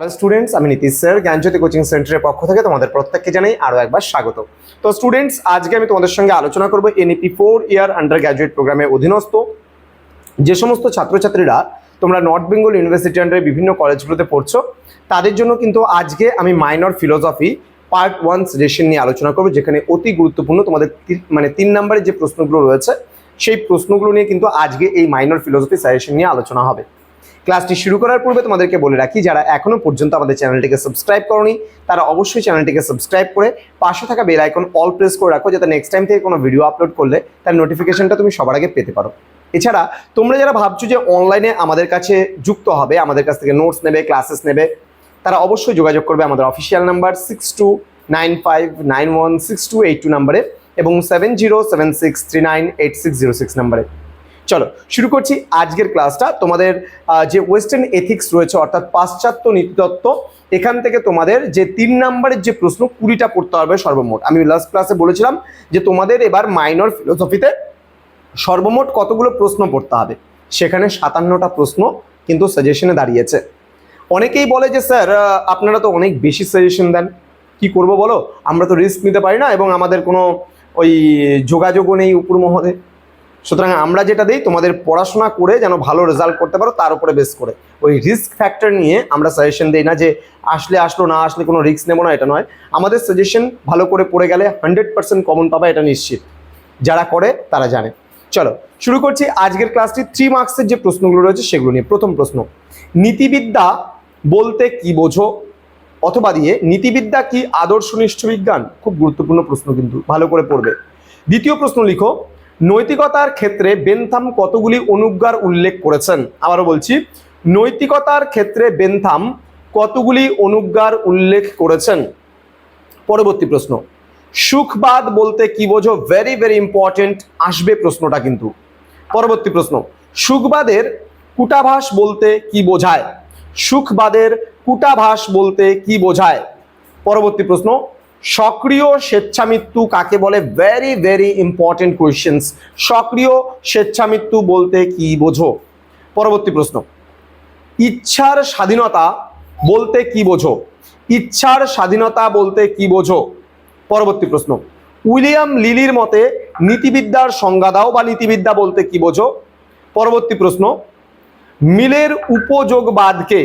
Students আমি Nitish sir, জ্ঞানজ্যোতি coaching সেন্টারের পক্ষ থেকে তোমাদের প্রত্যেককে জানাই আরও একবার স্বাগত। তো স্টুডেন্টস আজকে আমি তোমাদের সঙ্গে আলোচনা করব NEP four year undergraduate প্রোগ্রামের অধীনস্থ। যে সমস্ত ছাত্রছাত্রীরা তোমরা নর্থ বেঙ্গল ইউনিভার্সিটি আন্ডারে বিভিন্ন কলেজগুলোতে পড়ছো, তাদের জন্য কিন্তু আজকে আমি minor philosophy part one suggestion নিয়ে আলোচনা করব, যেখানে অতি গুরুত্বপূর্ণ তোমাদের মানে তিন নম্বরের যে প্রশ্নগুলো রয়েছে, সেই প্রশ্নগুলো নিয়ে কিন্তু আজকে এই মাইনর ফিলোসফি সাজেশন নিয়ে আলোচনা হবে। ক্লাসটি শুরু করার পূর্বে তোমাদেরকে বলে রাখি, যারা এখনও পর্যন্ত আমাদের চ্যানেলটিকে সাবস্ক্রাইব করনি, তারা অবশ্যই চ্যানেলটিকে সাবস্ক্রাইব করে পাশে থাকা বেল আইকন অল প্রেস করে রাখো, যাতে নেক্সট টাইম থেকে কোনো ভিডিও আপলোড করলে তার নোটিফিকেশনটা তুমি সবার আগে পেতে পারো। এছাড়া, তোমরা যারা ভাবছ যে অনলাইনে আমাদের কাছে যুক্ত হবে, আমাদের কাছ থেকে নোটস নেবে ক্লাসেস নেবে, তারা অবশ্যই যোগাযোগ করবে আমাদের official number six two nine five nine one six two eight two নাম্বারে এবং seven zero seven six three nine eight six zero six নাম্বারে চলো, শুরু করছি আজকের ক্লাসটা তোমাদের যে ওয়েস্টার্ন এথিক্স রয়েছে, অর্থাৎ পাশ্চাত্য নীতিতত্ত্ব এখান থেকে তোমাদের যে তিন নাম্বারের যে প্রশ্ন, কুড়িটা পড়তে হবে সর্বমোট। আমি লাস্ট ক্লাসে বলেছিলাম যে তোমাদের এবার মাইনর ফিলোসফিতে সর্বমোট কতগুলো প্রশ্ন পড়তে হবে। সেখানে সাতান্নটা প্রশ্ন কিন্তু সাজেশনে দাঁড়িয়েছে। অনেকেই বলে যে, স্যার আপনারা তো অনেক বেশি সাজেশন দেন। কি করব বলো? আমরা তো রিস্ক নিতে পারি না এবং আমাদের কোনো ওই যোগাযোগও নেই উপর মহলে। সুতরাং আমরা যেটা দিই, তোমাদের পড়াশোনা করে যেন ভালো রেজাল্ট করতে পারো, তার উপরে বেস করে। ওই রিস্ক ফ্যাক্টর নিয়ে আমরা সাজেশন দিই না যে আসলে আসলো না আসলে কোনো রিস্ক নেব না, এটা নয়। আমাদের সাজেশন ভালো করে পড়ে গেলে হান্ড্রেড পার্সেন্ট কমন পাবা, এটা নিশ্চিত। যারা করে, তারা জানে। চলো, শুরু করছি আজকের ক্লাসটি থ্রি মার্কসের যে প্রশ্নগুলো রয়েছে, সেগুলো নিয়ে। প্রথম প্রশ্ন, নীতিবিদ্যা বলতে কি বোঝো? অথবা দিয়ে, নীতিবিদ্যা কি আদর্শনিষ্ঠ বিজ্ঞান? খুব গুরুত্বপূর্ণ প্রশ্ন কিন্তু, ভালো করে পড়বে। দ্বিতীয় প্রশ্ন লিখো নৈতিকতার ক্ষেত্রে বেনথাম কতগুলি অনুজ্ঞার উল্লেখ করেছেন? আবারও বলছি, নৈতিকতার ক্ষেত্রে বেনথাম কতগুলি অনুজ্ঞার উল্লেখ করেছেন? পরবর্তী প্রশ্ন, সুখবাদ বলতে কি বোঝো? ভেরি ভেরি ইম্পর্টেন্ট আসবে প্রশ্নটা কিন্তু। পরবর্তী প্রশ্ন, সুখবাদের কুটাভাস বলতে কি বোঝায়? সুখবাদের কুটাভাস বলতে কি বোঝায়? পরবর্তী প্রশ্ন সক্রিয় স্বেচ্ছামৃত্যু কাকে বলে? ভেরি ভেরি ইম্পর্টেন্ট কোয়েশ্চেন্স সক্রিয় স্বেচ্ছামৃত্যু বলতে কি বোঝো? পরবর্তী প্রশ্ন। ইচ্ছার স্বাধীনতা বলতে কি বোঝো? ইচ্ছার স্বাধীনতা বলতে কি বোঝো? পরবর্তী প্রশ্ন। উইলিয়াম লিলির মতে নীতিবিদ্যার সংজ্ঞা দাও বা নীতিবিদ্যা বলতে কি বোঝো? পরবর্তী প্রশ্ন। মিলের উপযোগবাদকে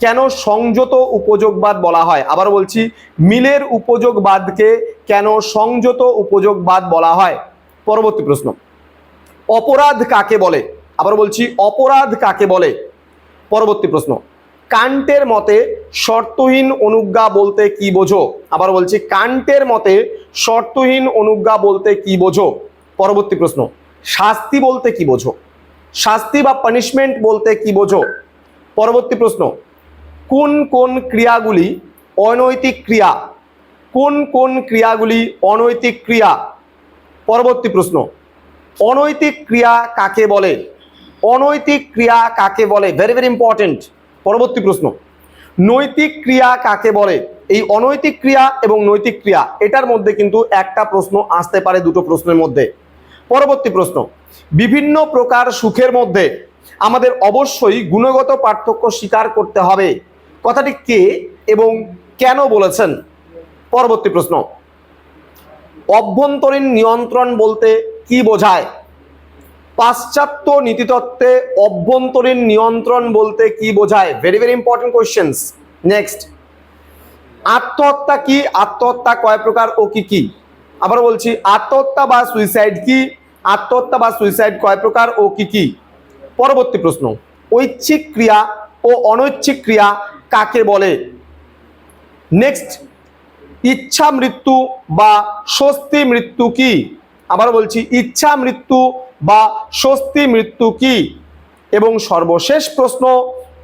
কেন সংযত উপযোগবাদ বলা হয়? আবার বলছি, মিলের উপযোগবাদকে কেন সংযত উপযোগবাদ বলা হয়? পরবর্তী প্রশ্ন। অপরাধ কাকে বলে? আবার বলছি, অপরাধ কাকে বলে? পরবর্তী প্রশ্ন। কান্টের মতে শর্তহীন অনুজ্ঞা বলতে কি বোঝো? আবার বলছি, কান্টের মতে শর্তহীন অনুজ্ঞা বলতে কি বোঝো? পরবর্তী প্রশ্ন। শাস্তি বলতে কি বোঝো? শাস্তি বা পানিশমেন্ট বলতে কি বোঝো? পরবর্তী প্রশ্ন। কোন কোন ক্রিয়াগুলি অনৈতিক ক্রিয়া? কোন কোন ক্রিয়াগুলি অনৈতিক ক্রিয়া? পরবর্তী প্রশ্ন। অনৈতিক ক্রিয়া কাকে বলে? অনৈতিক ক্রিয়া কাকে বলে? ভেরি ভেরি ইম্পর্টেন্ট পরবর্তী প্রশ্ন। নৈতিক ক্রিয়া কাকে বলে? এই অনৈতিক ক্রিয়া এবং নৈতিক ক্রিয়া, এটার মধ্যে কিন্তু একটা প্রশ্ন আসতে পারে দুটো প্রশ্নের মধ্যে। পরবর্তী প্রশ্ন। বিভিন্ন প্রকার সুখের মধ্যে আমাদের অবশ্যই গুণগত পার্থক্য স্বীকার করতে হবে। কথাটি কে এবং কেন বলেছেন? পরবর্তী প্রশ্ন। অভ্যন্তরীণ নিয়ন্ত্রণ বলতে কি বোঝায়? পাশ্চাত্য নীতিতত্ত্বে অভ্যন্তরীণ নিয়ন্ত্রণ বলতে কি বোঝায়? Very very important questions next আত্মহত্যা কি? আত্মহত্যা কয় প্রকার ও কি কি? আবার বলছি, আত্মহত্যা বা সুইসাইড কি? আত্মহত্যা বা সুইসাইড কয় প্রকার ও কি কি? পরবর্তী প্রশ্ন। ঐচ্ছিক ক্রিয়া ও অনৈচ্ছিক ক্রিয়া কাকে বলে? নেক্সট ইচ্ছা মৃত্যু বা স্বস্তি মৃত্যু কি? আবার বলছি, ইচ্ছা মৃত্যু বা স্বস্তি মৃত্যু কি? এবং সর্বশেষ প্রশ্ন,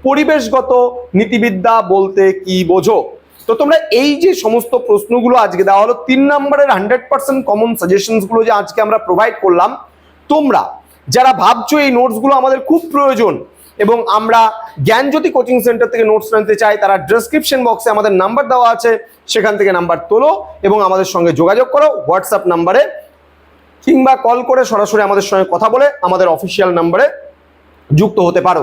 পরিবেশগত নীতিবিদ্যা বলতে কি বোঝো? তো তোমরা এই যে সমস্ত প্রশ্নগুলো আজকে দেওয়া হলো, তিন নম্বরের হান্ড্রেড পার্সেন্ট কমন সাজেশনসগুলো যে আজকে আমরা প্রোভাইড করলাম, তোমরা যারা ভাবছ এই নোটসগুলো আমাদের খুব প্রয়োজন এবং আমরা জ্ঞানজ্যোতি কোচিং সেন্টার থেকে নোটস নিতে চাই। তারা ডেসক্রিপশন বক্সে আমাদের নাম্বার দেওয়া আছে। সেখান থেকে নাম্বার তোলো এবং আমাদের সঙ্গে যোগাযোগ করো। হোয়াটসঅ্যাপ নাম্বারে কিংবা কল করে সরাসরি আমাদের সঙ্গে কথা বলে আমাদের অফিসিয়াল নাম্বারে যুক্ত হতে পারো।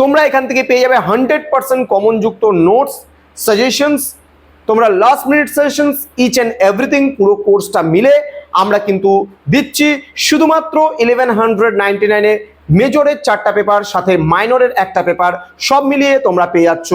তোমরা এখান থেকে পেয়ে যাবে হান্ড্রেড পার্সেন্ট কমন যুক্ত নোটস সাজেশনস তোমরা last minute sessions each and everything পুরো কোর্সটা মিলে আমরা কিন্তু দিচ্ছি। শুধুমাত্র ইলেভেন হান্ড্রেড নাইনটি নাইনে মেজরের চারটা পেপার, সাথে মাইনরের একটা পেপার, সব মিলিয়ে তোমরা পেয়ে যাচ্ছ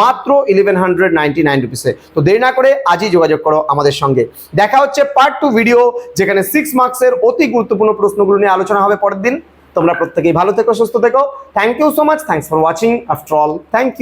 মাত্র ইলেভেন হান্ড্রেড নাইনটি নাইন রুপিসে তো দেরি না করে আজই যোগাযোগ করো আমাদের সঙ্গে। দেখা হচ্ছে পার্ট টু ভিডিও যেখানে সিক্স মার্কসের অতি গুরুত্বপূর্ণ প্রশ্নগুলো নিয়ে আলোচনা হবে পরের দিন। তোমরা প্রত্যেকেই ভালো থেকো, সুস্থ থেকো। Thank you so much thanks for watching after all thank you